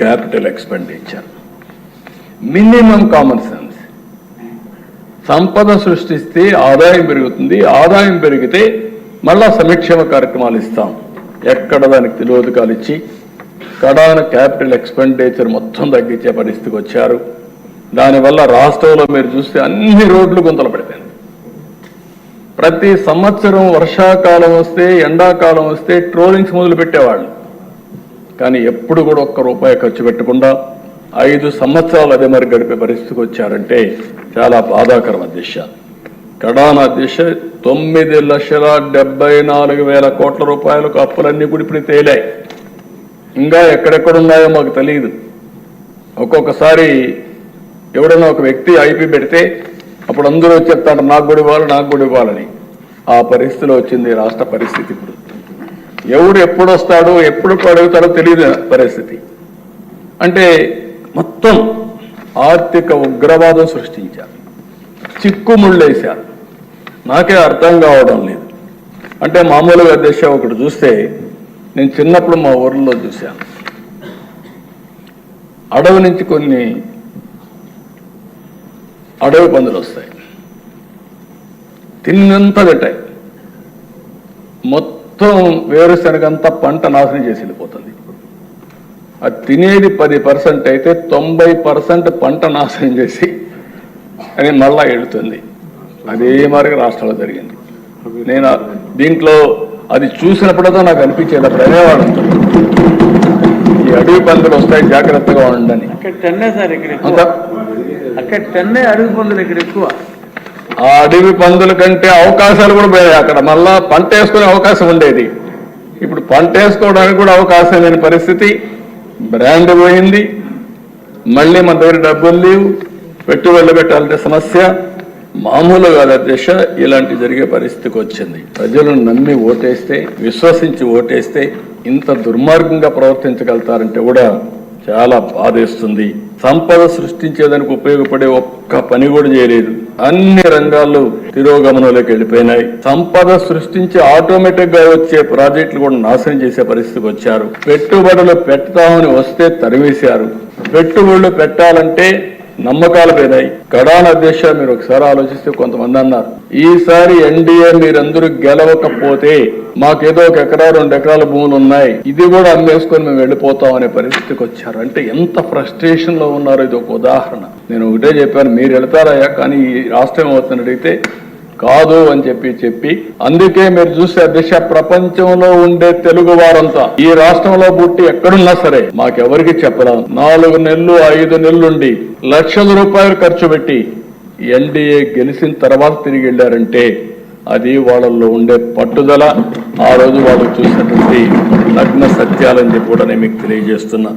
Capital expenditure minimum common sense సంపద సృష్టిస్తే ఆదాయం పెరుగుతుంది. ఆదాయం పెరిగితే మళ్ళా సంక్షేమ కార్యక్రమాలు ఇస్తాం. ఎక్కడ దానికి తిలోదకాలు ఇచ్చి కడాన క్యాపిటల్ ఎక్స్పెండిచర్ మొత్తం తగ్గించే పరిస్థితికి వచ్చారు. దానివల్ల రాష్ట్రంలో మీరు చూస్తే అన్ని రోడ్లు గుంతలు పడిపోయింది ప్రతి సంవత్సరం వర్షాకాలం వస్తే ఎండాకాలం వస్తే ట్రోలింగ్స్ మొదలు పెట్టేవాళ్ళు కానీ ఎప్పుడు కూడా ఒక్క రూపాయి ఖర్చు పెట్టకుండా ఐదు సంవత్సరాలు అదే మరి గడిపే పరిస్థితికి వచ్చారంటే చాలా బాధాకరం అధ్యక్ష. కడాన అధ్యక్ష తొమ్మిది లక్షల డెబ్బై నాలుగు వేల కోట్ల రూపాయలకు అప్పులన్నీ కూడా ఇప్పుడు తేలాయి. ఇంకా ఎక్కడెక్కడ ఉన్నాయో మాకు తెలియదు ఒక్కొక్కసారి ఎవడైనా ఒక వ్యక్తి ఐపీ పెడితే అప్పుడు అందరూ చెప్తాడు నాకు కూడా ఇవ్వాలి నాకు కూడా ఇవ్వాలని. ఆ పరిస్థితిలో వచ్చింది రాష్ట్ర పరిస్థితి ఇప్పుడు. ఎవడు ఎప్పుడు వస్తాడో ఎప్పుడు అడుగుతాడో తెలియదు పరిస్థితి. అంటే మొత్తం ఆర్థిక ఉగ్రవాదం సృష్టించారు. చిక్కుముళ్ళేశారు నాకే అర్థం కావడం లేదు. అంటే మామూలుగా దశ ఒకటి చూస్తే నేను చిన్నప్పుడు మా ఊర్లో చూశాను. అడవి నుంచి కొన్ని అడవి పందులు వస్తాయి. తిన్నంత తింటాయి మొత్తం వేరుశనగంతా పంట నాశనం చేసి వెళ్ళిపోతుంది. అది తినేది పది పర్సెంట్ అయితే తొంభై పర్సెంట్ పంట నాశనం చేసి అది మళ్ళా వెళుతుంది అదే మరి రాష్ట్రంలో జరిగింది. నేను దీంట్లో అది చూసినప్పుడతో నాకు అనిపించేది అప్పుడు ఈ అడవి పందులు వస్తాయి జాగ్రత్తగా ఉండండి. అక్కడ టన్నే సార్ ఇక్కడ అక్కడ టన్నే అడుగు పొందులు ఇక్కడ ఎక్కువ. ఆ అడవి పందుల కంటే అవకాశాలు కూడా పోయాయి అక్కడ. మళ్ళా పంట వేసుకునే అవకాశం ఉండేది. ఇప్పుడు పంట వేసుకోవడానికి కూడా అవకాశం లేని పరిస్థితి. బ్రాండ్ పోయింది. మళ్ళీ మన దగ్గర డబ్బులు లేవు. పెట్టుబడులు పెట్టాలంటే సమస్య. మామూలు కాదు అధ్యక్ష ఇలాంటి జరిగే పరిస్థితికి వచ్చింది. ప్రజలను నమ్మి ఓటేస్తే విశ్వసించి ఓటేస్తే ఇంత దుర్మార్గంగా ప్రవర్తించగలుగుతారంటే కూడా చాలా బాధేస్తుంది. సంపద సృష్టించేదానికి ఉపయోగపడే ఒక్క పని కూడా చేయలేదు. అన్ని రంగాల్లో తిరోగమనంలోకి వెళ్ళిపోయినాయి. సంపద సృష్టించి ఆటోమేటిక్గా వచ్చే ప్రాజెక్టులు కూడా నాశనం చేసే పరిస్థితికి వచ్చారు. పెట్టుబడులు పెడతామని వస్తే తరివేశారు పెట్టుబడులు పెట్టాలంటే నమ్మకాలు పోయినాయి కడాన అధ్యక్ష మీరు ఒకసారి ఆలోచిస్తే కొంతమంది అన్నారు ఈసారి ఎన్డీఏ మీరందరూ గెలవకపోతే మాకేదో ఒక ఎకరా రెండు ఎకరాల భూములు ఉన్నాయి. ఇది కూడా అమ్మేసుకొని మేము వెళ్ళిపోతాం అనే పరిస్థితికి వచ్చారు. అంటే ఎంత ఫ్రస్ట్రేషన్లో ఉన్నారో ఇది ఒక ఉదాహరణ. నేను ఒకటే చెప్పాను మీరు వెళ్తారయ్యా కానీ ఈ రాష్ట్రం ఏమవుతుందని అడిగితే కాదు అని చెప్పి చెప్పి అందుకే మీరు చూసే దిశ ప్రపంచంలో ఉండే తెలుగు వారంతా. ఈ రాష్ట్రంలో పుట్టి ఎక్కడున్నా సరే మాకెవరికి చెప్పరాదు. నాలుగు నెలలు ఐదు నెలలుండి లక్షల రూపాయలు ఖర్చు పెట్టి ఎన్డీఏ గెలిచిన తర్వాత తిరిగి వెళ్ళారంటే అది వాళ్ళల్లో ఉండే పట్టుదల. ఆ రోజు వాళ్ళు చూసినటువంటి నగ్న సత్యాలని చెప్పి కూడా నేను మీకు తెలియజేస్తున్నా.